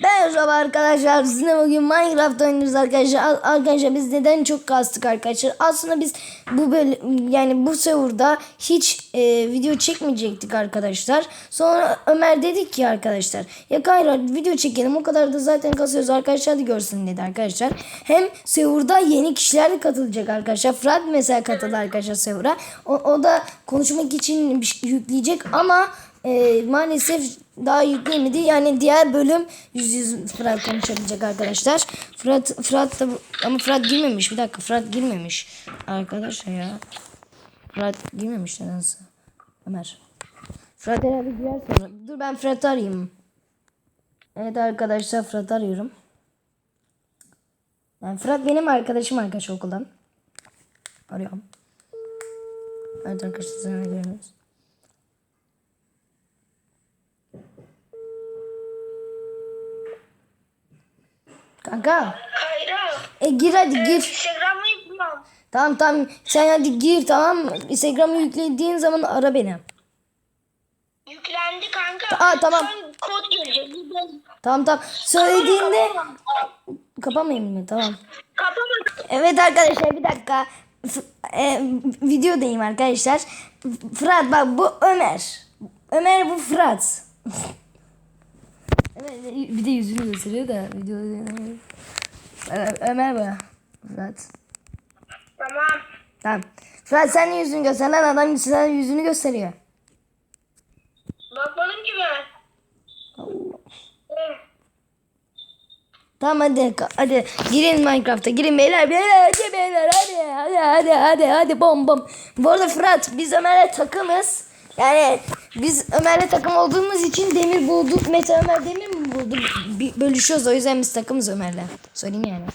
Merhaba arkadaşlar. Sizinle bugün Minecraft oynuyoruz arkadaşlar. Ar- Arkadaşlar biz neden çok kastık arkadaşlar? Aslında biz bu böyle yani bu serverda hiç e, video çekmeyecektik arkadaşlar. Sonra Ömer dedik ki arkadaşlar ya Kayra video çekelim o kadar da zaten kasıyoruz arkadaşlar da görsün dedi arkadaşlar. Hem serverda yeni kişiler de katılacak arkadaşlar. Fırat mesela katıldı arkadaşlar server'a. O, o da konuşmak için şey yükleyecek ama e, maalesef daha yükleyemedi. Yani diğer bölüm yüz yüz Fırat konuşabilecek arkadaşlar. Fırat Fırat da ama Fırat girmemiş. Bir dakika Fırat girmemiş. Arkadaşlar ya. Fırat girmemiş nedense. Ömer. Fırat herhalde girer sonra. Dur ben Fırat'ı arayayım. Evet arkadaşlar Fırat'ı arıyorum. Yani Fırat benim arkadaşım arkadaş okuldan. Arıyorum. Evet arkadaşlar sana görüyoruz. Kanka. Kayra. E gir hadi gir. Instagram'ı yüklüyorum. Tamam tamam sen hadi gir tamam mı? Instagram'ı yüklediğin zaman ara beni. Yüklendi kanka. Aa, tamam. An kod gelecek. Tamam tamam. Söylediğinde kapamayayım mı? Tamam. Kapama. Evet arkadaşlar bir dakika. F- e, videodayım arkadaşlar. F- Fırat bak bu Ömer. Ömer bu Fırat. evet bir de yüzünü gösteriyor da videoda. Ö- Ömer bu. Fırat. Tamam. Tamam. Fırat sen de yüzünü göster lan adam sana yüzünü gösteriyor. Bakmadım ki ben. Eh, Tamam hadi hadi girin Minecraft'a girin beyler beyler hadi beyler hadi hadi hadi hadi hadi bom bom. Bu arada Fırat biz Ömer'le takımız. Yani biz Ömer'le takım olduğumuz için demir bulduk. Mete Ömer demir mi buldu? Bir bölüşüyoruz o yüzden biz takımız Ömer'le. Söyleyeyim yani.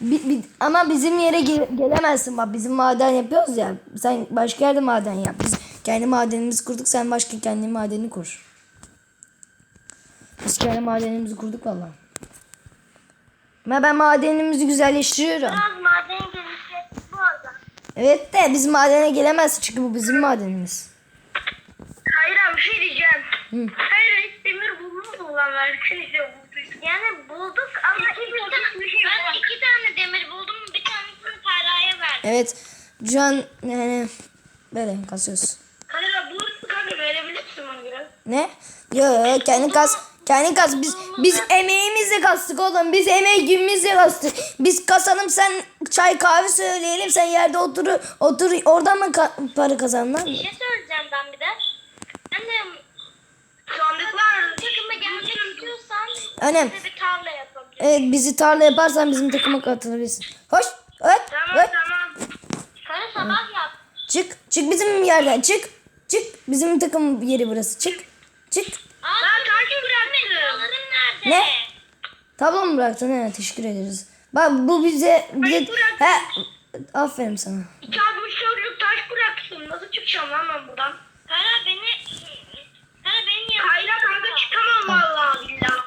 Bi- bi- ama bizim yere ge- gelemezsin bak bizim maden yapıyoruz ya. Sen başka yerde maden yap. Biz kendi madenimizi kurduk sen başka kendi madenini kur. Biz kendi madenimizi kurduk valla. Ama ben madenimizi güzelleştiriyorum. Biraz maden gelişecek bu arada. Evet de biz madene gelemez çünkü bu bizim madenimiz. Hayır bir şey diyeceğim. Hı. Hayır hiç demir buldunuz mu lan? Ben bir şey diyeceğim. Yani bulduk ama iki, tane, şey ben iki tane demir buldum. Bir tanesini Tara'ya verdim. Evet. Şu an yani böyle kasıyoruz. Hayır bulursun kanka verebilirsin bana biraz. Ne? Yo yo kendi kas. Kendi kas. Biz biz emeğimizle kastık oğlum. Biz emeğimizle kastık. Biz kasalım sen çay kahve söyleyelim. Sen yerde otur otur oradan mı ka- para kazandın lan? Bir şey söyleyeceğim ben bir de. Annem sandıklar takıma gelmek istiyorsan Annem. bize bir tarla yapabilirsin. Evet bizi tarla yaparsan bizim takıma katılabilirsin. Hoş. Evet. Tamam evet. tamam. Sana sabah yap. Çık. Çık bizim yerden. Çık. Çık. Bizim takım yeri burası. Çık. Çık. ben takip bıraktım. nerede? Ne? Tablo mu bıraktın? He, teşekkür ederiz. Bak bu bize... bize Hayır, he, aferin sana. İki adım şöyle taş bıraktım. Nasıl çıkacağım lan ben buradan? Kara beni... Kara beni yap. Hayra kanka çıkamam vallahi billah.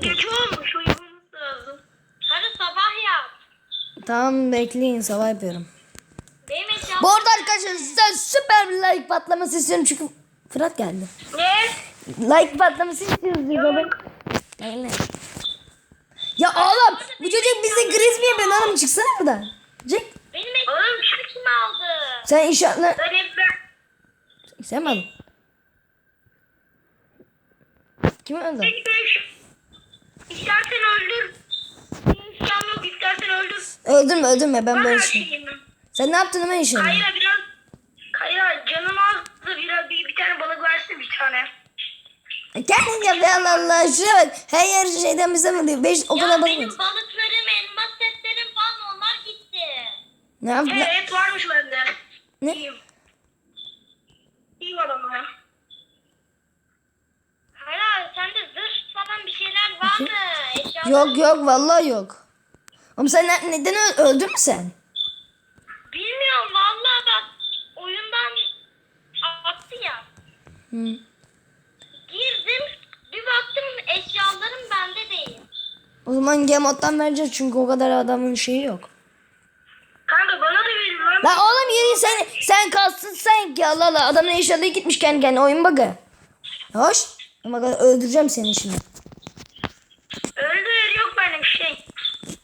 Geç olmuş uyumamız lazım. Kara sabah yap. Tamam bekleyin sabah yapıyorum. Benim eşyam... Bu arada arkadaşlar sizden süper bir like patlaması istiyorum çünkü Fırat geldi. Ne? Like patlaması istiyoruz diyor baba. Öyle. Ya oğlum bu çocuk bize kriz mi yapıyor oğlum çıksana buradan. Çık. Benim eşyam... Kim aldı? Sen. Ben hep ben... Sen mi aldın? Kim öldü? İstersen öldür. İmkan yok istersen öldür. Öldürme öldürme ben Ben böyle şey. Sen ne yaptın hemen işe? Kayra biraz... Kayra canım azdı biraz bir, bir tane balık versin bir tane. Kendin yap ya Allah Allah. Şuraya bak. Her yer şeyden bize mi diyor? Beş o kadar balık mı? balıklarım, elmas setlerim falan onlar gitti. Ne yaptın? Evet varmış bende. Ne? İyiyim. İyiyim adamı Hala sende zırh falan bir şeyler var mı? Eşyalar... Yok yok vallahi yok. Oğlum sen ne- neden öldün mü sen? Bilmiyorum vallahi bak oyundan attı ya. Hı. Girdim bir baktım eşyalarım bende değil. O zaman game moddan vereceğiz çünkü o kadar adamın şeyi yok. Kanka bana da verin lan. Lan oğlum yürü sen sen kalsın sen ki Allah Allah adamın eşyaları gitmiş kendi kendine oyun bug'ı. Hoş. Ama bak öldüreceğim seni şimdi. Öldür yok benim şey.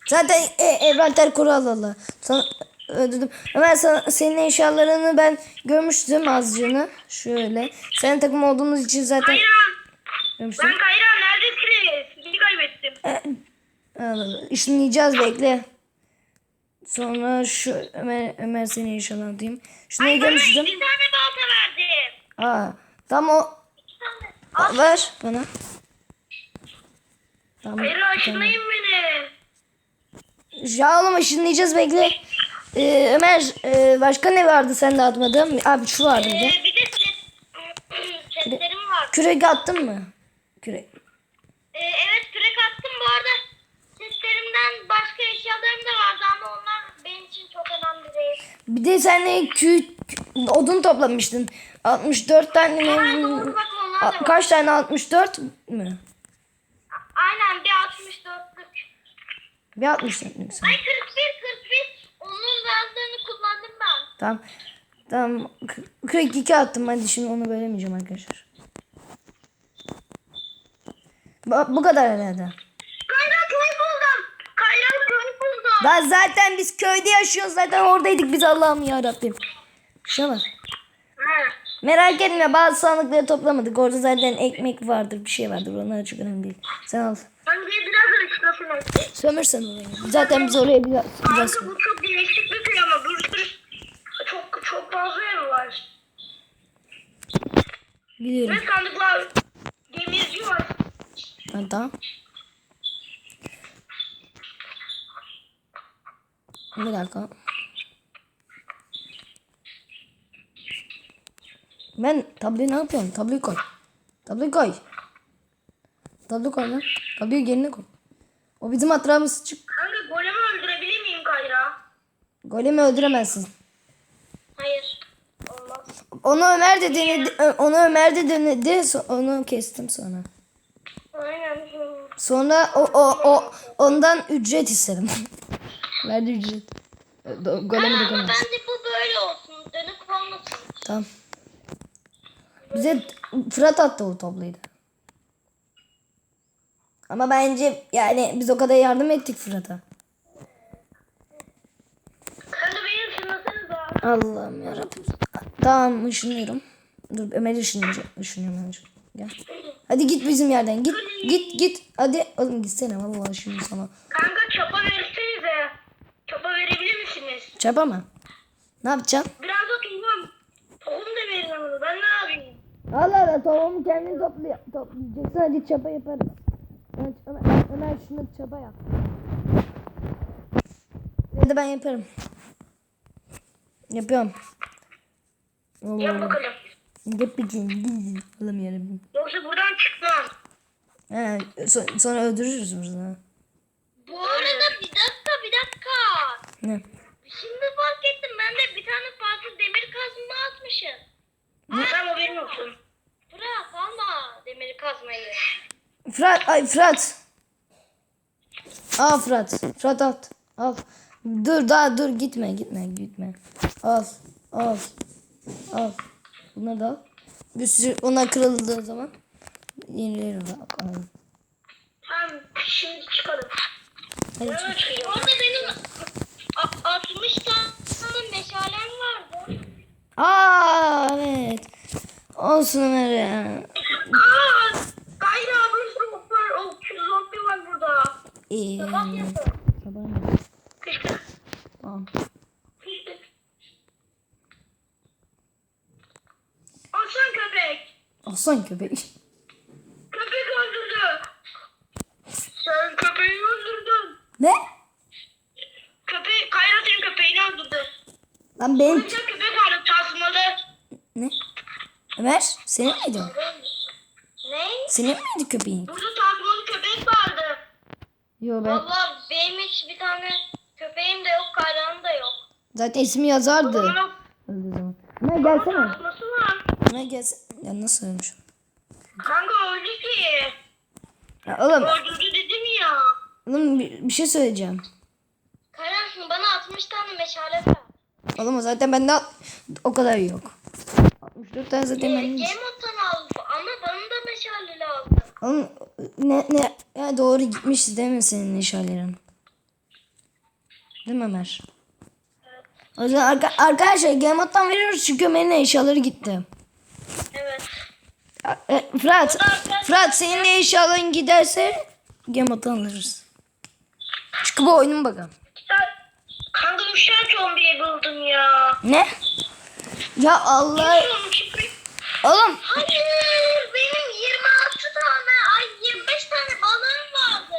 Zaten e, evrenler kuralalı. Sana öldürdüm. Ömer sana, senin eşyalarını ben görmüştüm azıcığını. Şöyle. Senin takım olduğunuz için zaten Kayran. görmüştüm. Ben Kayran neredesiniz? Sizi kaybettim. İşinleyeceğiz bekle. Sonra şu Ömer, Ömer seni diyeyim. Şunu görmüştüm. Bir tane balta verdim. Aa, tamam o İki tane. ver bana. Tamam. Hayır aşınayım beni. Ya oğlum ışınlayacağız bekle. Ee, Ömer e, başka ne vardı sen de atmadın? Abi şu vardı bir de. Ee, bir de set, setlerim var. Kürek attın mı? Kürek. Ee, evet kürek attım bu arada. Setlerimden başka eşyalarım da vardı ama onlar benim için çok önemli değil. Bir de sen kü, kü- odun toplamıştın. 64 tane mi? doğru bak A-. Kaç tane 64 mü? Aynen bir 64'lük. Bir 64 mü sen? Ay 41 41. Onun bazılarını kullandım ben. Tamam. Tamam. K- 42 attım hadi şimdi onu bölemeyeceğim arkadaşlar. Bu, bu kadar herhalde. Kayran köy buldum. Kayran köy buldum. Lan zaten biz köyde yaşıyoruz zaten oradaydık biz Allah'ım ya Rabbim. Şuna bak. Merak etme bazı sandıkları toplamadık. Orada zaten ekmek vardır bir şey vardır. Onlar çok önemli değil. Sen al. Ben bir biraz ışlasın. Sömürsen orayı. Zaten biz oraya biraz, biraz Kanka bu çok değişik bir köy ama bir sürü çok çok fazla ev var. biliyorum. Ve sandıklar demirci var. Ha, tamam. Bir dakika. Ben tabloyu ne yapıyorum? Tabloyu koy. Tabloyu koy. Tabloyu koy lan. Tabloyu yerine koy. O bizim hatırımız çık. Kanka golemi öldürebilir miyim Kayra? Golemi öldüremezsin. Hayır. Olmaz. Onu Ömer de denedi. Onu Ömer de denedi. Onu kestim sonra. Aynen. Sonra o, o, o ondan ücret istedim. Verdi ücret. Do- Golemi de koyamaz. bence bu böyle olsun. Dönük olmasın. Tamam. Bize Fırat attı o da. Ama bence yani biz o kadar yardım ettik Fırat'a. Allah'ım yarabbim. Tamam ışınıyorum. Dur Ömer ışınlayacak. Işınıyorum önce. Gel. Hadi git bizim yerden. Git git git. Hadi oğlum gitsene vallahi şimdi sana. Kanka çapa verirsenize. Çapa verebilir misiniz? Çapa mı? Ne yapacaksın? Biraz da tohum. Tohum da verin ama ben ne yapayım? Allah Allah tavuğumu kendin toplu toplayacaksın. Hadi çapa yaparız. Ömer, Ömer şunu çapa yap. Ya da ben yaparım. Yapıyorum. Yap bakalım. Yapacağım. Oğlum yarabbim. Yoksa buradan çıkmam. He, so- sonra öldürürüz burada. Bu arada bir dakika bir dakika. Ne? Şimdi fark ettim ben de bir tane fazla demir kazma atmışım. Tamam haberin olsun. Bırak alma demir kazmayı. Fırat, ay Fırat. Al Fırat. Fırat at. Al. Dur daha dur gitme gitme gitme. Al. Al. Al. Bunları da al. Bir sürü onlar kırıldığı zaman yenileri. Al. Tamam şimdi çıkalım. Hadi çık. Orada benim a- 60 tane meşalem vardı. Aa evet. Olsun Ömer ya. Aa, Gayri abi var. O zombi var burada. İyi. Bak yapın. Sabah mı? Kışkı. Tamam. Kışkı. Aslan köpek. Aslan köpek. Köpek öldürdü. Sen köpeği öldürdün. Ne? Köpeği, Kayrat'ın köpeğini öldürdü. Lan benim... Bir köpek vardı tasmalı. Ne? Ömer senin miydi o? Ne? Senin miydi köpeğin? Burada tasmalı köpek vardı. Yo ben Valla benim hiç bir tane köpeğim de yok, Kayrat'ın da yok. zaten ismi yazardı. Öldüğü zaman. Ömer gelsene. tasması var. Ömer gelsene. Ya nasıl ölmüş? Kanka öldü ki. Ya oğlum, Öldürdü dedim ya. oğlum bir, bir şey söyleyeceğim. Kayrat bana 60 tane meşale ver. Oğlum zaten bende o kadar yok. 64 tane zaten bende. Game moddan al ama bana da meşale lazım. Oğlum ne ne ya doğru gitmişti değil mi senin eşyaların? Değil mi Ömer? O zaman arka, arkadaşlar Game Mode'dan veriyoruz çünkü Ömer'in eşyaları gitti. Evet. E, Fırat, Fırat senin de eşyaların giderse Game Mode'dan alırız. Çünkü bu oyunun bakalım. Kanka müşteri 11'ye buldum ya. Ne? Ya Allah. Oğlum Hayır benim 26 tane ay 25 tane balığım vardı.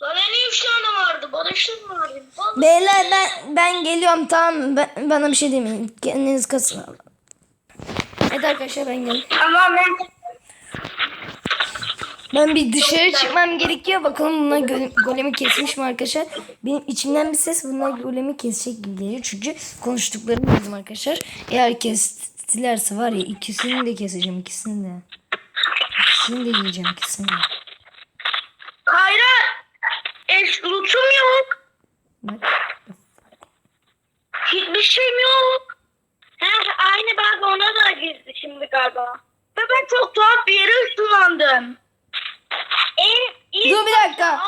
Bana niye 3 tane vardı? Bana 3 tane vardı. Balık. beyler ben ben geliyorum tamam? Ben, bana bir şey demeyin. Kendiniz kasın. Evet arkadaşlar ben geldim. Tamam ben Ben bir dışarı çıkmam gerekiyor. Bakalım bunlar gole- golemi kesmiş mi arkadaşlar? Benim içimden bir ses bunlar golemi kesecek gibi geliyor. Çünkü konuştuklarını duydum arkadaşlar. Eğer kestilerse var ya ikisini de keseceğim ikisini de. İkisini de yiyeceğim ikisini de. Kayra eş lootum yok. Bak. Hiçbir şeyim yok. Heh, aynı bak ona da girdi şimdi galiba. Ve ben çok tuhaf bir yere ışınlandım. En iyi Dur bir dakika.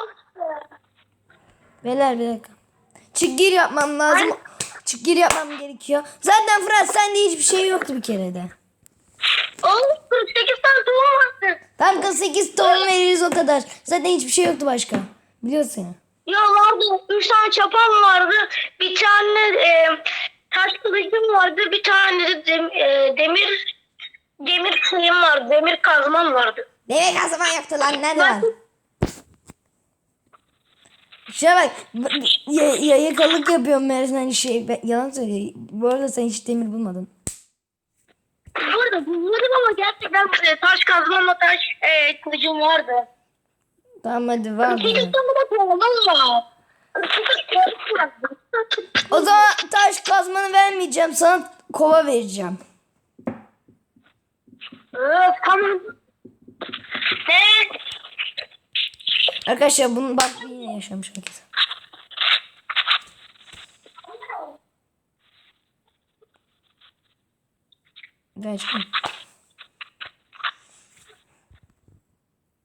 Beyler bir dakika. Çık gir yapmam lazım. Çık gir yapmam gerekiyor. Zaten Fırat sende hiçbir şey yoktu bir kere de. Oğlum 48 tane tohum vardı. Tam 48 ton veririz o kadar. Zaten hiçbir şey yoktu başka. Biliyorsun ya. Ya vardı. 3 tane çapam vardı. Bir tane e, taş kılıcım vardı. Bir tane de dem- e, demir demir şeyim vardı. Demir kazmam vardı. Demek her zaman yaptı lan ne var? Şuna bak. Ya, ya, yakalık yapıyorum meğerse hani şey. Ben, yalan söylüyor. Bu arada sen hiç demir bulmadın. Burada bulmadım ama gerçekten e, taş kazmamla taş e, kılıcım vardı. Tamam hadi var. 48 mı? tane de tohumum var. 48 tohumum vardı. O zaman taş kazmanı vermeyeceğim. Sana kova vereceğim. Öf, tamam. Arkadaşlar bunu bak yine yaşamış herkes. Ver çıkayım.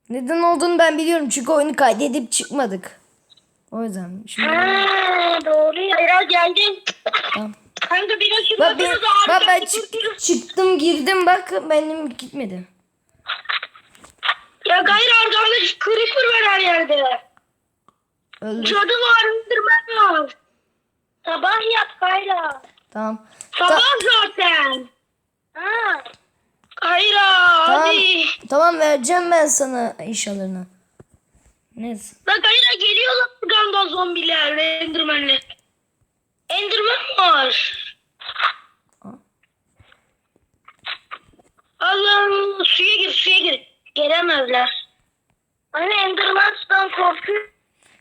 Neden olduğunu ben biliyorum çünkü oyunu kaydedip çıkmadık. O yüzden şimdi Ha, doğru ya. Biraz geldin. tamam. Kanka bir açı Bak, ben, bak ben çık- çıktım girdim bak benim gitmedi. Gayrı arkamda creeper var her yerde. Öldü. Cadı var, öldürmen var. Sabah yap Kayra. Tamam. Sabah Ta- zaten. Ha. Kayra tamam. hadi. Tamam vereceğim ben sana eşyalarını. Neyse. Bak Kayra geliyorlar galiba zombiler ve endermenler. Enderman var. Allah'ım suya gir suya gir. Gelemezler. Anne enderman'dan korkuyorum.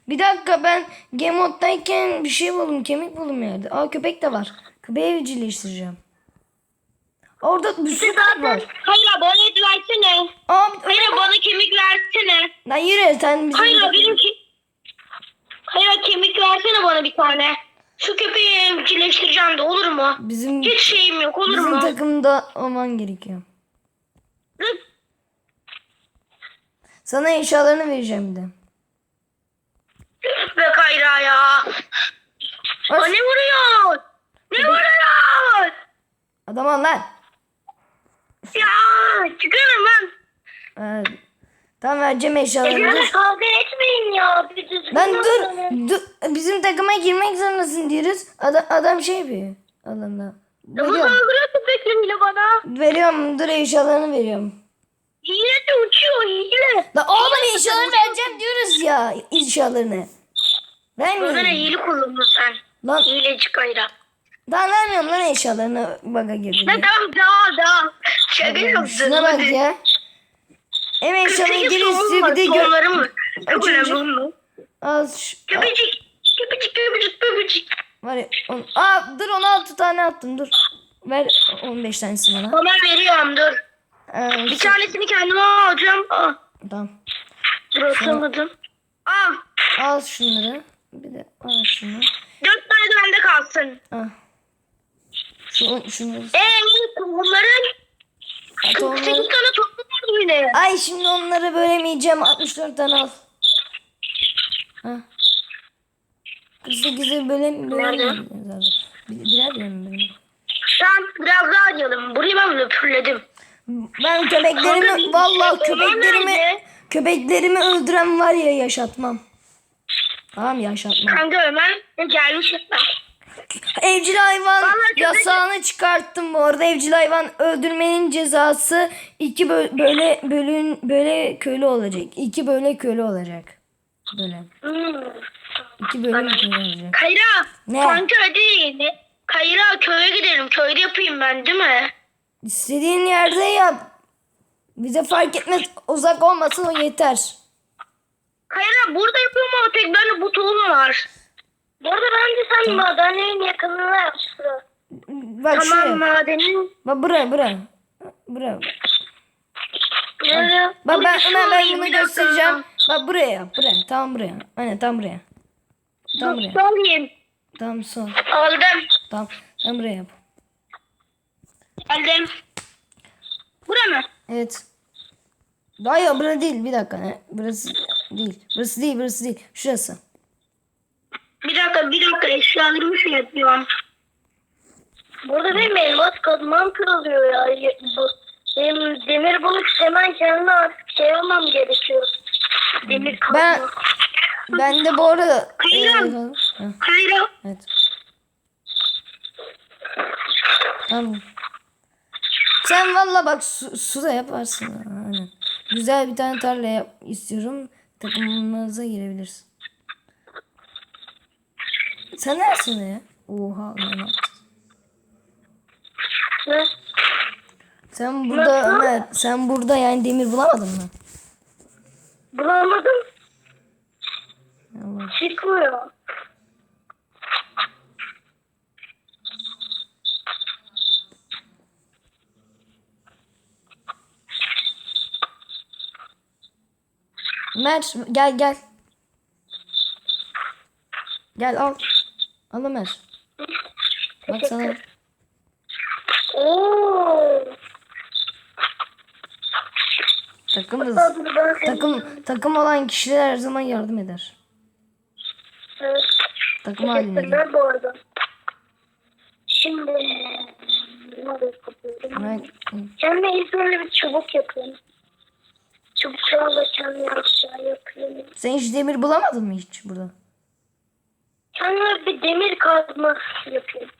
Bir dakika ben game moddayken bir şey buldum. Kemik buldum yerde. Aa köpek de var. Köpeği evcilleştireceğim. Orada bir sürü köpek var. Kayra bana et versene. Aa bir- Kayra bana kemik versene. Lan yürü sen bizim... Kayra benimki. Kayra kemik versene bana bir tane. Şu köpeği evcilleştireceğim de olur mu? Bizim, Hiç şeyim yok olur bizim mu? takımda olman gerekiyor. Hı? Sana eşyalarını vereceğim bir de. Be Kayra ya. Aa, ne vuruyor? Ne vuruyor? Adam ol lan. Ya çıkarım ben. Ee, tamam vereceğim eşyalarını. Dur. kavga etmeyin ya. Bir düzgün Lan dur, olun. dur. Bizim takıma girmek zorundasın diyoruz. Adam, adam şey yapıyor. Adam da. Bu Veriyorum. köpekle bana. Veriyorum. Dur eşyalarını veriyorum. Hile de uçuyor hile. La oğlum eşyalarını vereceğim diyoruz ya eşyalarını. Böyle Vermiyorum. hile kullanıyorsun sen. Lan Hileci Kayra. daha vermiyorum lan eşyalarını baga girdi. Ne tamam daha daha. Şaka yaptın. Şuna bak ya. Hem eşyalarını istiyor bir de gö- Sonları mı? Önemli mu? Az şu- Köpecik. Köpecik köpecik köpecik. Var ya. On, aa dur 16 tane attım dur. Ver 15 tanesi bana. Bana veriyorum dur. Ee, Bir tanesini kendime alacağım. Aa, tamam. dur atamadım. Aa, Al şunları. Bir de al şunu. dört tane de bende kalsın. Al. Şu, şunları. Eee bunların Tohumları- 48 tane tohum vardı yine. Ay şimdi onları bölemeyeceğim. 64 tane al. Ha. 48'i bölem. Bir- Birer mi bölelim? Sen biraz daha arayalım. Burayı ben löpürledim. Ben köpeklerimi Kanka, vallahi şey köpeklerimi nerede? köpeklerimi öldüren var ya yaşatmam. Tamam yaşatmam. Kanka Ömer gelmiş. Evcil hayvan Vallahi köpek- yasağını çıkarttım bu arada. Evcil hayvan öldürmenin cezası iki bö- böyle bölün böyle köylü olacak. İki böyle köylü olacak. Böyle. Hmm. İki bölüm köylü olacak. Kayra. Ne? Kanka hadi. Kayra köye gidelim. Köyde yapayım ben değil mi? İstediğin yerde yap. Bize fark etmez. Uzak olmasın o yeter. Kayra burada yapıyorum ama tek bende bu tohum var. Bu arada bence sen madenin yakınına yap şurada. Bak Tamam şuraya. madenin. Bak buraya buraya. Buraya. Nereye? Bak ben Ömer ben bunu bir dakika. göstereceğim. Bak buraya yap. Buraya. Tamam buraya. Aynen tam buraya. Tam buraya. Sorayım. Tamam son. Aldım. Tamam. Tam buraya yap. Aldım. Bura mı? Evet. Ya burası değil. Bir dakika. Ne? Burası değil. Burası değil. Burası değil. Şurası. Bir dakika bir dakika eşyalarımı şey yapıyorum. Burada benim elmas kazmam kırılıyor ya. Bu- Benim demir bulup hemen kendime artık şey almam gerekiyor. Demir kazma. Ben ben de bu arada Hayır. Ee, ha, Kayra. evet. Tamam. Sen valla bak su, su da yaparsın. Aynen. Güzel bir tane tarla yap istiyorum. Takımımıza girebilirsin. Sen neresin ya? Oha ne? Sen burada? Ömer, sen burada yani demir bulamadın mı? Bulamadım. Allah. Çıkmıyor. Ömer gel gel. Gel al. Al Ömer. Bak sana. Takımız. Takım takım olan kişiler her zaman yardım eder. Evet. Takım halinde. bu arada. Şimdi nerede kapıyorum? Ben, Kendime ilk önce bir çubuk yapayım. Çubuklarla kendime aşağı yapayım. sen hiç demir bulamadın mı hiç burada? Kendime bir demir kazma yapayım.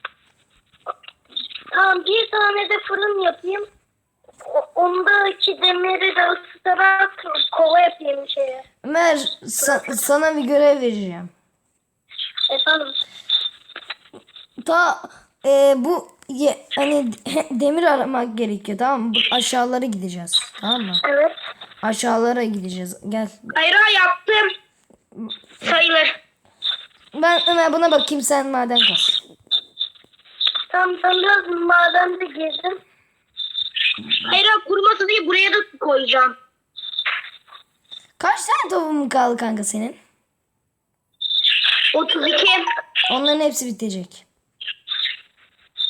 Tamam bir tane de fırın yapayım. Ondaki demiri de ısıtarak kova yapayım şeye. Ömer sa- sana bir görev vereceğim. Efendim. Ta e, bu ye- hani demir aramak gerekiyor tamam mı? Bu Aşağılara gideceğiz. Tamam mı? Evet. Aşağılara gideceğiz. Gel. Hayır yaptım. Sayılır. Ben Ömer buna bakayım sen maden kaz. Tamam ben biraz madende girdim. Hayır kuruması diye buraya da koyacağım. Kaç tane tavuğun kaldı kanka senin? 32. Onların hepsi bitecek.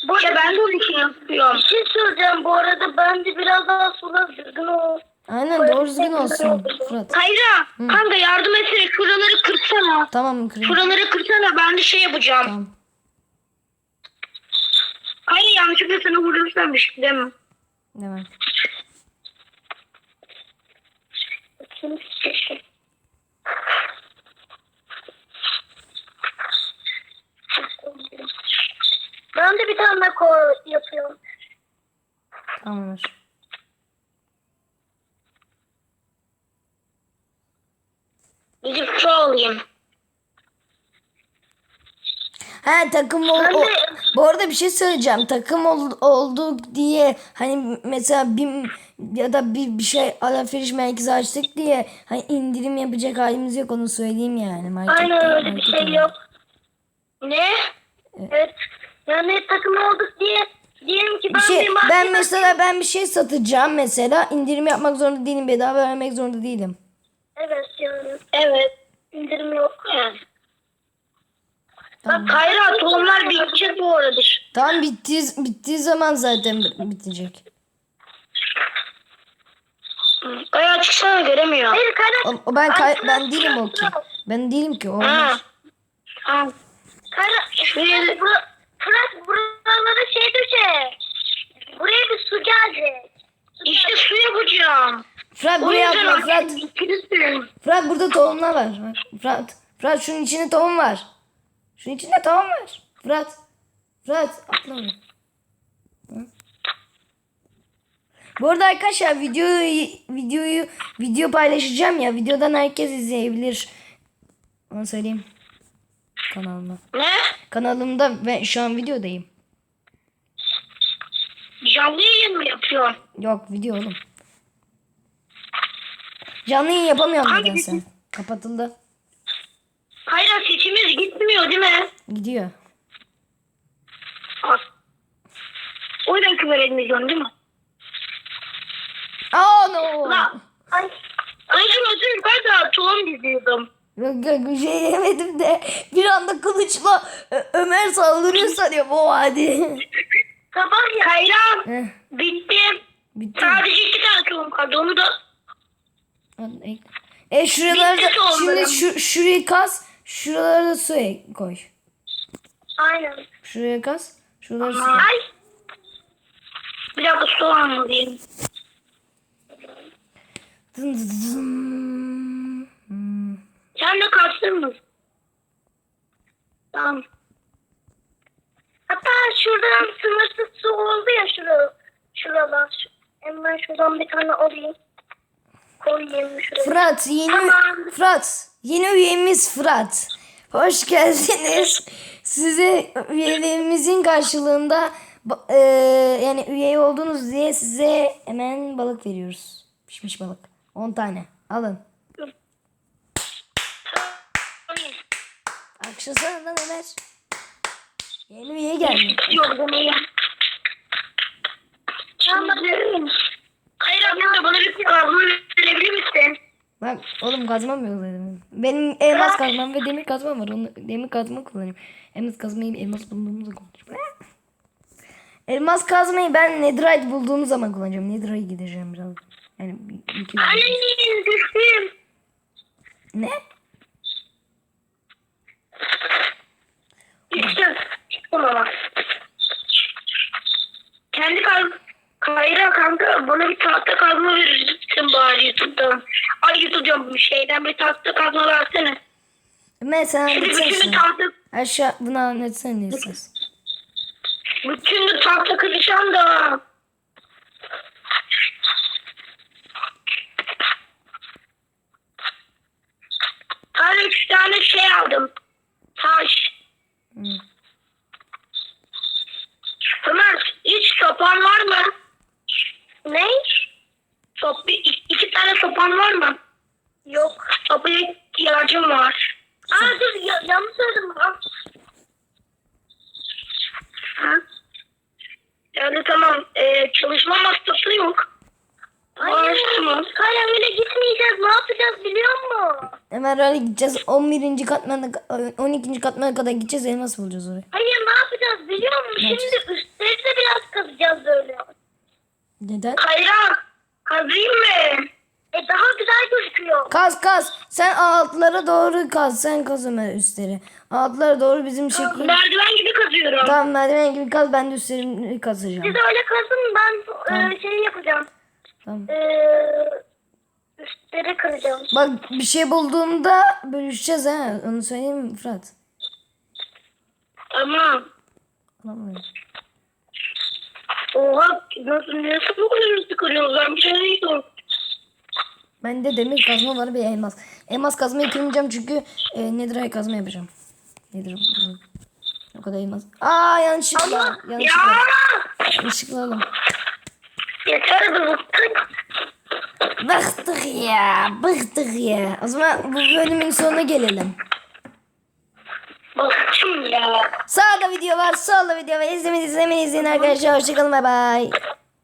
Bu arada ben de 12 yapıyorum. Bir şey söyleyeceğim bu arada bence biraz daha sular düzgün ol. Aynen doğru düzgün olsun Fırat. Hayra kanka yardım etsene şuraları kırsana. Tamam kırayım. Şuraları kırsana ben de şey yapacağım. Tamam. Hayır yanlışlıkla sana vurursam değil mi? Hemen. Ben de bir tane ko yapıyorum. Tamam Alayım. Ha takım ol, o- bu arada bir şey söyleyeceğim. Takım ol, olduk diye hani mesela bir ya da bir, bir şey alışveriş merkezi açtık diye hani indirim yapacak halimiz yok onu söyleyeyim yani. Markette, Aynen öyle bir şey yok. Ne? Evet. Yani takım olduk diye diyelim ki ben Bir şey, bir ben mesela ben bir şey satacağım mesela indirim yapmak zorunda değilim bedava vermek zorunda değilim. Evet yani. Evet. İndirim yok yani. Tamam. Bak Kayra tohumlar bitecek bu arada. Tamam bittiği, bittiği zaman zaten bitecek. Kaya çıksana göremiyor. Hayır kara. O, o ben kay- ben değilim o ki. Ben değilim ki o. onlar. Tamam. Kara. Şuraya Fırat buralara şey düşecek. Buraya bir su gelecek. İşte su yapacağım. Fırat buraya atma Fırat. Fırat burada tohumlar var. Fırat. Fırat şunun içinde tohum var. Şunun içinde tohum var. Fırat. Fırat atlama. Hı? Bu arada arkadaşlar videoyu videoyu video paylaşacağım ya. Videodan herkes izleyebilir. Onu söyleyeyim. Kanalıma. Ne? Kanalımda ve şu an videodayım. Canlı yayın mı yapıyor? Yok video oğlum. Canlı yayın yapamıyorum Hangi nedense. Kapatıldı. Hayır sesimiz gitmiyor değil mi? Gidiyor. Az. O yüzden küfür etmeyeceğim değil mi? Aa no. La. Ay. Özür özür ben de tohum diziyordum. Yok yok bir şey yemedim de bir anda kılıçla Ö- Ömer saldırıyor sanıyorum o hadi. Sabah. Hayran. Heh, Bitti. bitti. Sadece iki tane tohum kaldı. Onu da. E şuralarda Bitti şimdi şu, şurayı kaz. Şuralara da su ek, koy. aynen. Şuraya kaz. Şuralara su. Ay. Bir dakika su almalıyım. Dın dın dın. Hmm. Sen de kalsın mı? Tamam. Hatta şuradan sınırsız su oldu ya şurada. Şuralar. Hemen şuradan bir tane alayım. Koyayım şuraya. Fırat yeni Tamam. Fırat yeni üyemiz Fırat. Hoş geldiniz. Size üyelerimizin karşılığında eee, yani üye oldunuz diye size hemen balık veriyoruz. Pişmiş balık. 10 tane. Alın. Akşasana lan Ömer. Yeni üye geldi. Yok demeyi. Anladım. Hayır abla da bana bir kazma verebilir misin? Bak oğlum kazmam yok dedim. Benim elmas kazmam ve demir kazmam var. Onu demir kazma kullanıyorum. Elmas kazmayı elmas bulduğumuzda kullanacağım. Elmas kazmayı ben netherite bulduğum zaman kullanacağım. Netherite'e gideceğim biraz. Yani bir- iki. Anne düştüm. Ne? Düştüm. Çıktım ama. Kendi kaz... Kayra kanka bana bir tahta kazma verirsin bari YouTube'dan. Ay YouTube'dan bir şeyden bir tahta kazma versene. Ömer sen anlatsana. tahta, Aşağı bunu anlatsana istersin. bütün tahta kıracağım da. Ben üç tane şey aldım. Taş. Hı. Ömer hiç sopan var mı? Ne? Bir- iki tane sopan var mı? Yok. Sopaya ihtiyacım var. Aa dur ya, yanlış söyledim. Ha? Ha? Yani tamam. Ee, çalışma masrafı yok. Hayır. Tamam. Kaya öyle gitmeyeceğiz. Ne yapacağız biliyor musun? Ömer öyle gideceğiz. 11. katmana 12. katmana kadar gideceğiz. Elmas bulacağız oraya. Hayır ne yapacağız biliyor musun? Ne Şimdi üstleri de biraz kazacağız böyle. Neden? Hayran. Kazayım mı? E daha güzel gözüküyor. Kaz kaz. Sen altlara doğru kaz. Sen kaz Ömer üstleri. Altlara doğru bizim şekil. Merdiven gibi kazıyorum. Tamam merdiven gibi kaz. Ben de üstlerini kazacağım. Siz öyle kazın ben Tamam. e, şey yapacağım. Tamam. E, üstleri kıracağım. Bak bir şey bulduğumda bölüşeceğiz ha. Onu söyleyeyim mi Fırat? Tamam. Tamam. Oha nasıl nasıl bu kadar hızlı kırıyoruz? Ben bir şey değil Bende demir kazma var bir elmas. Elmas kazmayı kırmayacağım çünkü e, netherite kazma yapacağım. Nedir? O kadar elmas. Aa yanlışlıkla. Ya Yanlışlıkla. Yanlışlıkla oğlum. yeter be bıktık. Bıktık ya. Bıktık ya. O zaman bu bölümün sonuna gelelim. Sağda video var. Solda video var. İzlemeni izlemeni izleyin arkadaşlar. Hoşçakalın. Bay bay.